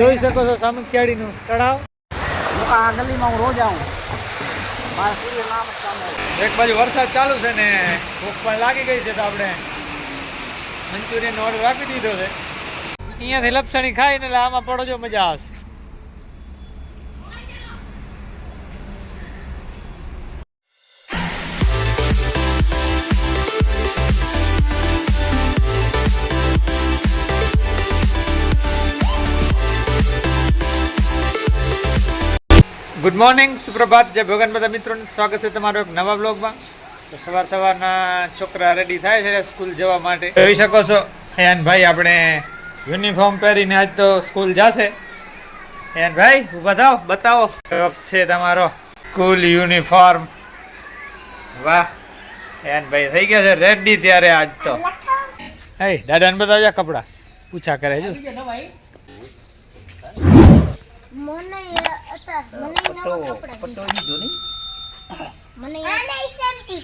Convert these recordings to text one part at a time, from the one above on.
જોઈ શકો છો સામખિયાળીનું તળાવ. હું આ ગલીમાં હું રોજ સામે આવે. એક બાજુ વરસાદ ચાલુ છે ને ભૂખ પણ લાગી ગઈ છે તો આપણે મંચુરિયન ઓર્ડર આપી દીધો છે. અહીંયાથી લપસણી ખાઈને એટલે આમાં પડો જો મજા આવશે. ગુડ મોર્નિંગ સુપ્રભાત જય ભગવાન બધા મિત્રોને સ્વાગત છે તમારો એક નવા બ્લોગમાં તો સવાર સવારના છોકરા રેડી થાય છે સ્કૂલ જવા માટે. જોઈ શકો છો ભાઈ આપણે યુનિફોર્મ પહેરીને આજ તો સ્કૂલ જશે. ભાઈ, ઊભા થાવ બતાવો. છે તમારો સ્કૂલ યુનિફોર્મ વાહ ભાઈ થઈ ગયા છે રેડી ત્યારે આજ તો. હે, દાદાને બતાવજો કપડા. પૂછા કરે છે. મને હતા મને પટ્ટો કપડા પટ્ટો દીધો નહીં? મને આને સેમ ટુ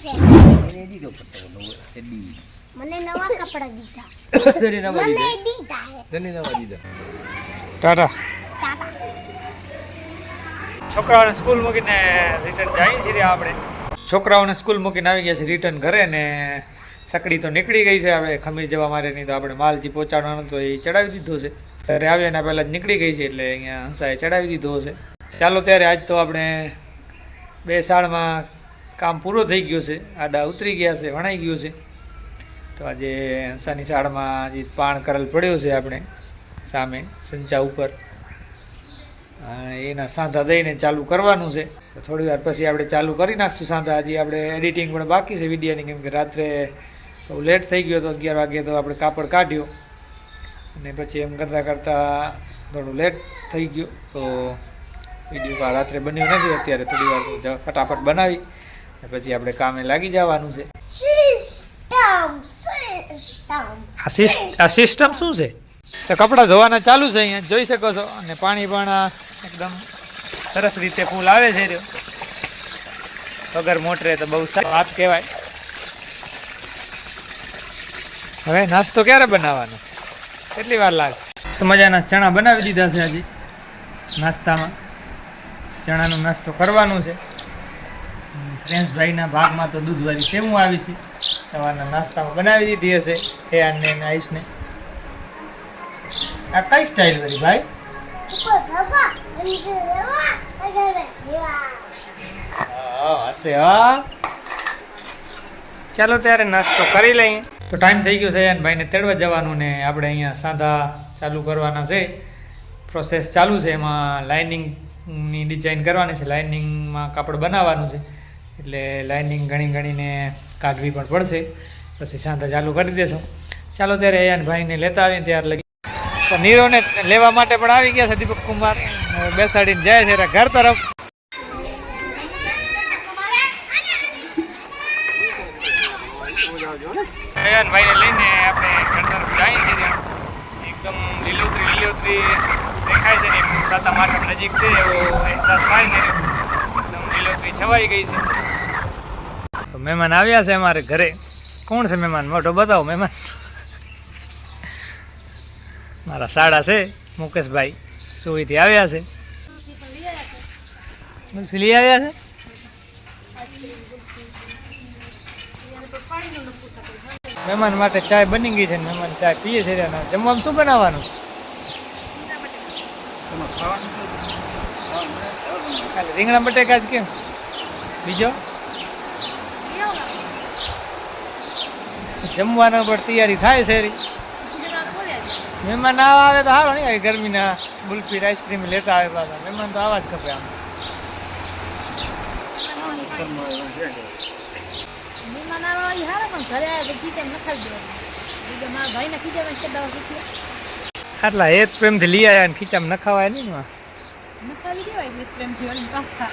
એને દીધો પટ્ટો નવો ચડ્ડી મને નવા કપડા દીધા. ધણી નવા મને દીધા? હે. નવા દીધો? ટાટા. છોકરાઓને સ્કૂલ મૂકીને રિટર્ન જાય છીએ આપણે. છોકરાઓને સ્કૂલ મૂકીને આવી ગયા છે રિટર્ન ઘરે ને સકડી તો નીકળી ગઈ છે હવે ખમીર જવા માટેની તો આપણે માલજી પહોંચાડવાનો તો એ ચડાવી દીધો છે. ત્યારે આવ્યા એના પહેલાં જ નીકળી ગઈ છે એટલે અહીંયા હંસાએ ચડાવી દીધો છે. ચાલો ત્યારે આજ તો આપણે બે સાળમાં કામ પૂરો થઈ ગયો છે. આડા ઉતરી ગયા છે, વણાઈ ગયું છે. તો આજે હંસાની શાળામાં જે પાણ કરેલ પડ્યો છે આપણે સામે સંચા ઉપર. એના સાંધા દઈને ચાલુ કરવાનું છે. થોડી વાર પછી આપણે ચાલુ કરી નાખશું સાંધા. હજી આપણે એડિટિંગ પણ બાકી છે વિડીયાની, કેમ કે રાત્રે બહુ લેટ થઈ ગયો તો અગિયાર વાગે તો આપણે કાપડ કાઢ્યો. અને પછી એમ કરતાં કરતાં થોડું લેટ થઈ ગયું. તો વીડિયો રાત્રે બન્યો નથી અત્યારે થોડી વાર ફટાફટ બનાવી. પછી આપણે કામે લાગી જવાનું છે. આ સિસ્ટ આ સિસ્ટમ શું છે? તો કપડાં ધોવાના ચાલુ છે અહીંયા જોઈ શકો છો. અને પાણી પણ આ એકદમ સરસ રીતે ફૂલ આવે છે રહ્યો. વગર મોટરે તો બહુ સારી વાત કહેવાય. હવે નાસ્તો ક્યારે બનાવવાનો? કેટલી વાર લાગે? તો મજાના ચણા બનાવી દીધા છે હજી નાસ્તામાં. ચણાનો નાસ્તો કરવાનો છે. ફ્રેન્ડ્સભાઈના ભાગમાં તો દૂધવાળી સેવું આવી છે. સવારના નાસ્તામાં બનાવી દીધી હશે ફેયાનને અને આયુષને આ કઈ સ્ટાઇલ વાળી ભાઈ? હશે હા. ચાલો ત્યારે નાસ્તો કરી લઈએ. તો ટાઈમ થઈ ગયો છે અને ભાઈને તેડવા જવાનું ને આપણે અહીંયા સાંધા ચાલુ કરવાના છે. પ્રોસેસ ચાલુ છે, એમાં લાઇનિંગની ડિઝાઇન કરવાની છે. લાઇનિંગમાં કાપડ બનાવવાનું છે. એટલે લાઇનિંગ ઘણી ઘણીને કાઢવી પણ પડશે. પછી સાંધા ચાલુ કરી દેશું. ચાલો ત્યારે યાર ભાઈને લેતા આવીને ત્યાર લગી. તો નીરોને લેવા માટે પણ આવી ગયા છે દીપક કુમાર. બેસાડીને જાય છે ઘર તરફ. અયાન ભાઈને લઈને આપણે ઘર તરફ છે ત્યાં. એકદમ લીલોતરી લીલોતરી દેખાય છે ને સાતા માર્કેટ નજીક છે એવો અહેસાસ થાય છે. એકદમ લીલોતરી છવાઈ ગઈ છે. તો મહેમાન આવ્યા છે અમારે ઘરે. કોણ છે મહેમાન? મોટો બતાવો મહેમાન. મારા સાડા છે મુકેશભાઈ. સુઈથી આવ્યા છે? લઈ આવ્યા છે? મહેમાન માટે ચાય બની ગઈ છે મહેમાન ચાય પીએ છે અને જમવાનું શું બનાવવાનું? રીંગણા બટેકા જ કેમ? બીજો? જમવાનો પણ તૈયારી થાય છે મહેમાન ના આવે તો સારું નહીં ગરમીના બુલફીટ આઈસ્ક્રીમ લેતા આવે પાછા. મહેમાન તો આવા જ ખપે આમ. મહેમાન હારા પણ ઘરે આવે દેવાનું. મારા ભાઈને ખીચામાં આટલા હેત પ્રેમથી લઈ આવ્યા ને ખીચામાં નખાવાય નહીં ને નખાવી દેવાય એટલે પ્રેમથી વળી પાછા.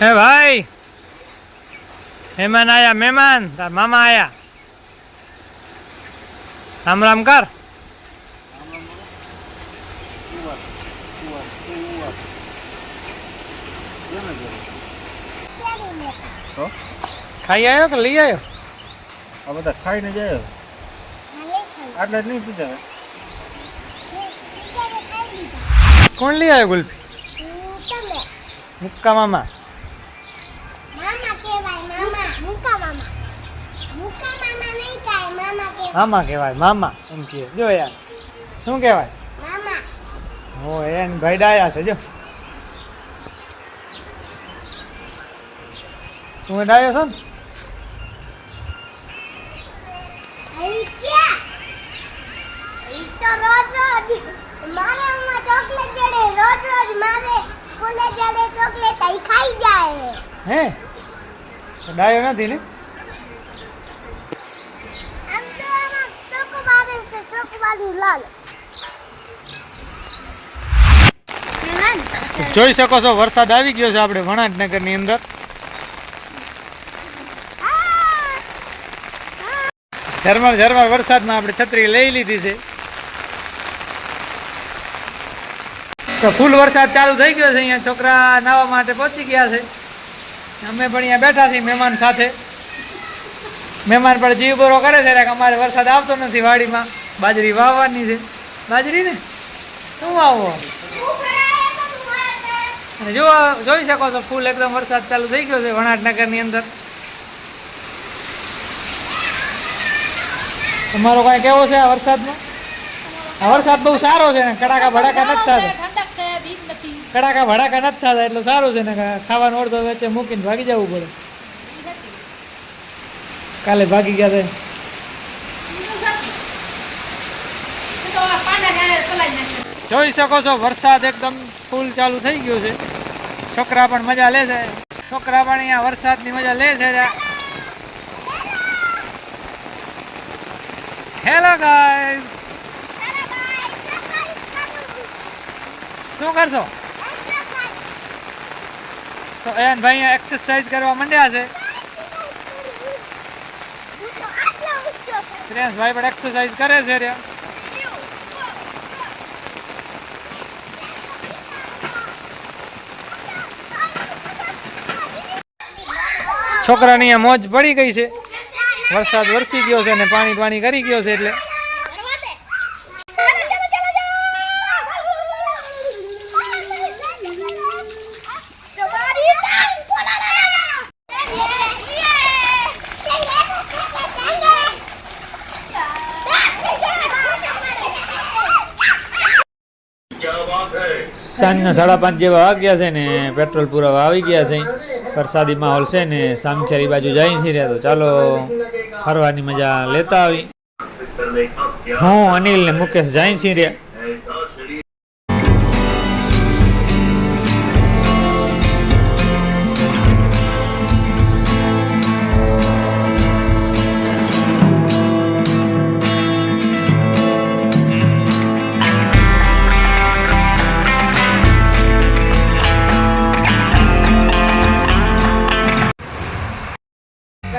હે ભાઈ મહેમાન આયા મહેમાન તાર મામા આયા. રામ રામ કર. કુંવર ખાઈ આવ્યો કે લઈ આવ્યો આ બધા ખાઈને જાય હાલે ખાલી જ નહીં પૂછાય કોણ લઈ આવ્યો ગુલ્ફી? મુક્કા મામા. મામા કહેવાય મામા એમ કહે. જો યાર શું કહેવાય? હો એન ભાઈ ડાયા છે જો. તું ડાયો છો ને? તો રોજ રોજ મારા મમ્મા ચોકલેટ જડે રોજ રોજ મારે સ્કૂલે જડે ચોકલેટ અહીં ખાઈ જાય. હે? ડાયો નથી ને? આમ તો આમાં ચોકોબાર છે ચોકોબારનું લાલ. જોઈ શકો છો વરસાદ આવી ગયો છે આપણે વણાટનગરની અંદર. ઝરમર ઝરમર વરસાદમાં આપણે છત્રી લઈ લીધી છે. તો ફૂલ વરસાદ ચાલુ થઈ ગયો છે અહીંયા. છોકરા નાવા માટે પહોંચી ગયા છે. અમે પણ અહીંયા બેઠા છીએ મહેમાન સાથે. મહેમાન પણ જીવ બોરો કરે છે કે અમારે વરસાદ આવતો નથી વાડીમાં. બાજરી વાવવાની છે. બાજરી ને? શું વાવો? અને જો જોઈ શકો છો, ફૂલ એકદમ વરસાદ ચાલુ થઈ ગયો છે વણાટનગરની અંદર. તમારો કાંઈ કેવો છે આ વરસાદનો? આ વરસાદ બહુ સારો છે ને, કડાકા ભડાકા નથી થતા. કડાકા ભડાકા નથી થતા એટલું સારું છે ને ખાવાનું અડધો વચ્ચે મૂકીને ભાગી જવું પડે. કાલે ભાગી ગયા છે. જોઈ શકો છો, વરસાદ એકદમ ફૂલ ચાલુ થઈ ગયો છે. છોકરા પણ મજા લે છે. છોકરા પણ અહીંયા વરસાદની મજા લે છે. હેલો ગાઈસ શું કરશો? તો એન ભાઈ અહીંયા એક્સરસાઇઝ કરવા માંડ્યા છે શ્રેયસભાઈ પણ એક્સરસાઇઝ કરે છે રહ્યા છોકરાની અહીંયા મોજ પડી ગઈ છે વરસાદ વરસી ગયો છે ને પાણી પાણી કરી ગયો છે એટલે સાંજના સાડા પાંચ જેવા વાગ્યા છે ને, પેટ્રોલ પુરાવા આવી ગયા છે. વરસાદી માહોલ છે ને, સામખેરી બાજુ જાય છે રહ્યા તો ચાલો ફરવાની મજા લેતા આવી. હું અનિલ ને મુકેશ જાય છે રહ્યા.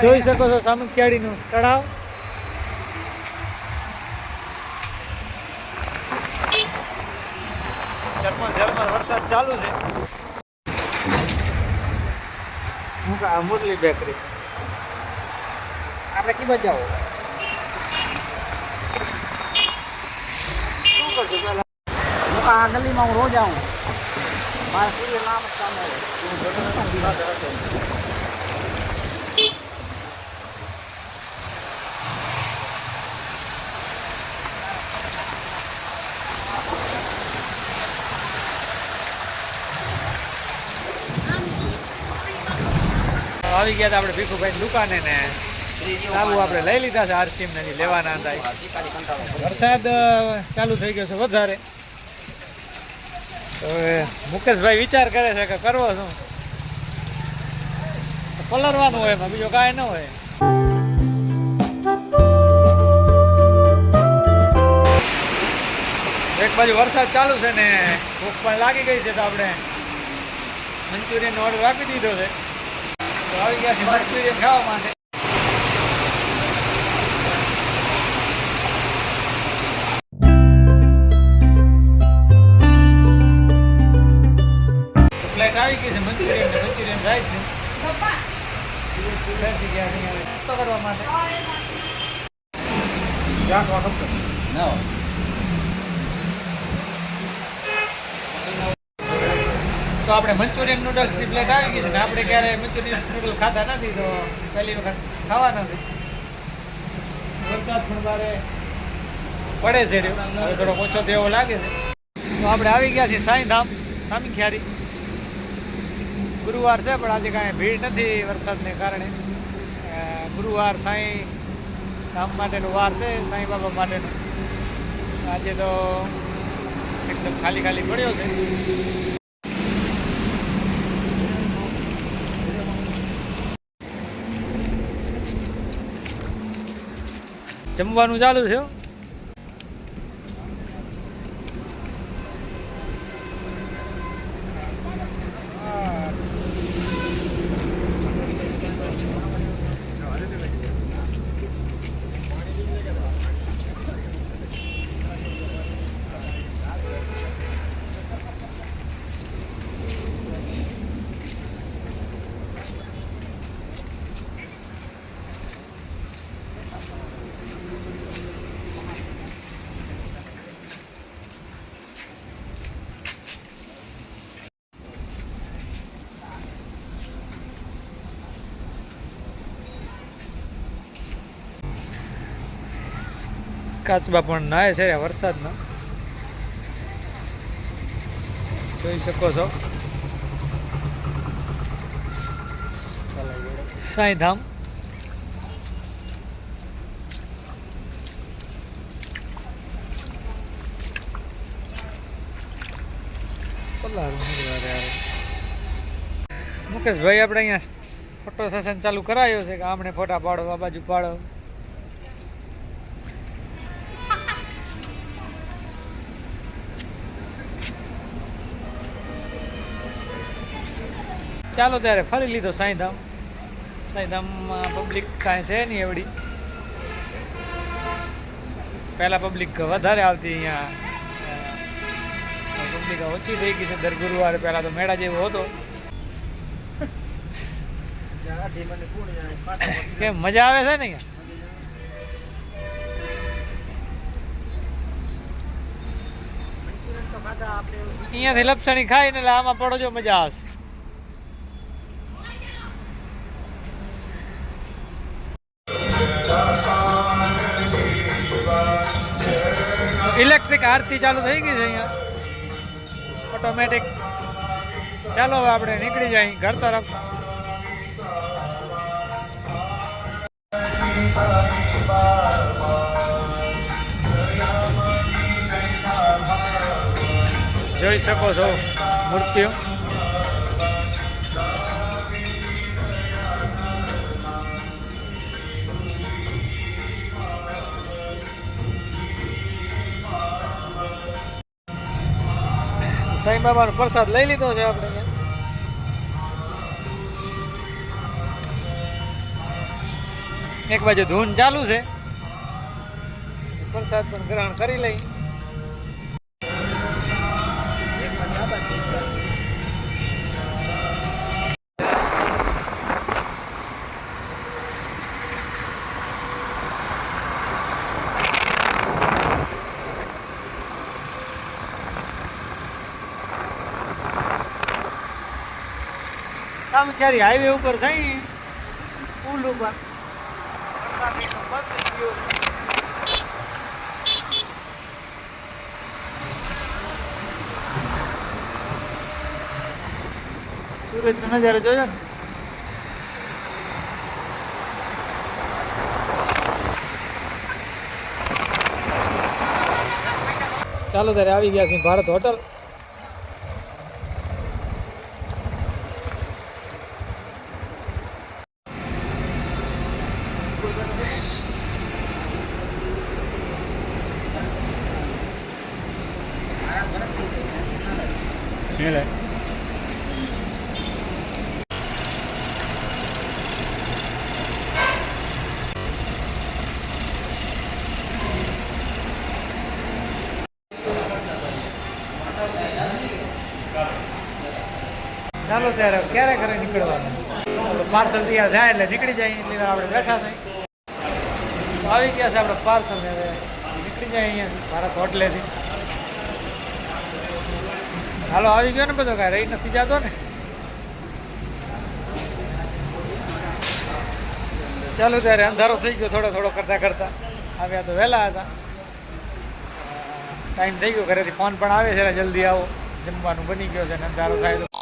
જોઈ શકો છો સામખિયાળીનું તળાવ. ઝરમર ઝરમર વરસાદ ચાલુ છે. હું કા મુરલી બેકરી. આપણે કી બજાવો શું કરજો પેલા? હું કા ગલીમાં હું રોજ આવું. મારા સૂર્ય નામ સામે આવે. ગયા આપણે ભીખુભાઈ દુકાને ને સાબુ આપણે લઈ લીધા છે આરસીમ ને લેવાના હતા. વરસાદ ચાલુ થઈ ગયો છે વધારે. હવે મુકેશભાઈ વિચાર કરે છે કે કરવો શું? પલરવાનું હોય એમાં, બીજો કાંઈ ન હોય. એક બાજુ વરસાદ ચાલુ છે ને, ભૂખ પણ લાગી ગઈ છે તો આપણે મંચુરિયન ઓર્ડર આપી દીધો છે. આવી ગયા છે મંચુરિયન ખાવા માટે. આવી ગઈ છે મંચુરિયન ને છે નાસ્તો કરવા માટે રાખવા ખબર તો આપણે મંચુરિયન નૂડલ્સની પ્લેટ આવી ગઈ છે ને આપણે ક્યારે મંચુરિયન નૂડલ ખાતા નથી, તો પહેલી વખત ખાવા નથી વરસાદ પણ મારે પડે છે. હવે થોડોક ઓછો તેવો લાગે છે. તો આપણે આવી ગયા છીએ સાંઈધામ સામી ખ્યારી ગુરુવાર છે, પણ આજે કાંઈ ભીડ નથી વરસાદને કારણે. ગુરુવાર સાંઈ ધામ માટેનો વાર છે, સાંઈ બાબા માટેનો. આજે તો એકદમ ખાલી ખાલી પડ્યો છે. જમવાનું ચાલુ છે કાચબા પણ નાય છે વરસાદના. જોઈ શકો છો. સાંઈધામ. મુકેશભાઈ, આપણે અહીંયા ફોટો સેશન ચાલુ કરાયો છે કે આમણે ફોટા પાડો આ બાજુ પાડો? ચાલો ત્યારે ફરી લીધો સાંઈધામ. સાંઈધામમાં પબ્લિક કાંઈ છે નહીં એવડી. પહેલાં પબ્લિક વધારે આવતી અહીંયા પબ્લિક ઓછી થઈ ગઈ છે. દર ગુરુવારે પહેલાં તો મેળા જેવો હતો. કેમ મજા આવે છે ને અહીંયા? અહીંયાથી લપસણી ખાઈને એટલે આમાં પડો જો મજા આવશે. ઇલેક્ટ્રિક આરતી ચાલુ થઈ ગઈ છે અહીંયા. ઓટોમેટિક ચાલો આપણે નીકળી જાય ઘર તરફ. જોઈ શકો છો મૂર્તિઓ. સાંઈ બાબાનો પ્રસાદ લઈ લીધો છે આપણે એક બાજુ ધૂન ચાલુ છે. પ્રસાદ પણ ગ્રહણ કરી લઈ. સામખિયારી હાઈવે ઉપર થઈ પુલ ઉપર સુરતનો નજારો જોયો ને. ચાલો ત્યારે આવી ગયા છીએ ભારત હોટલ. ચાલો ત્યારે ક્યારે ઘરે નીકળવાનું. પાર્સલ તૈયાર થાય એટલે નીકળી જાય, એટલી આપણે બેઠા થઈ આવી ગયા છે આપણે પાર્સલ હવે નીકળી જાય અહીંયા, ભારત હોટલેથી. હાલો, આવી ગયો ને બધો કાંઈ, રહી નથી જતો ને? ચાલો ત્યારે અંધારો થઈ ગયો થોડો થોડો કરતા કરતા. આવ્યા તો વહેલા હતા. ટાઈમ થઈ ગયો, ઘરેથી ફોન પણ આવે છે જલ્દી આવો. જમવાનું બની ગયો છે ને અંધારો થાય તો.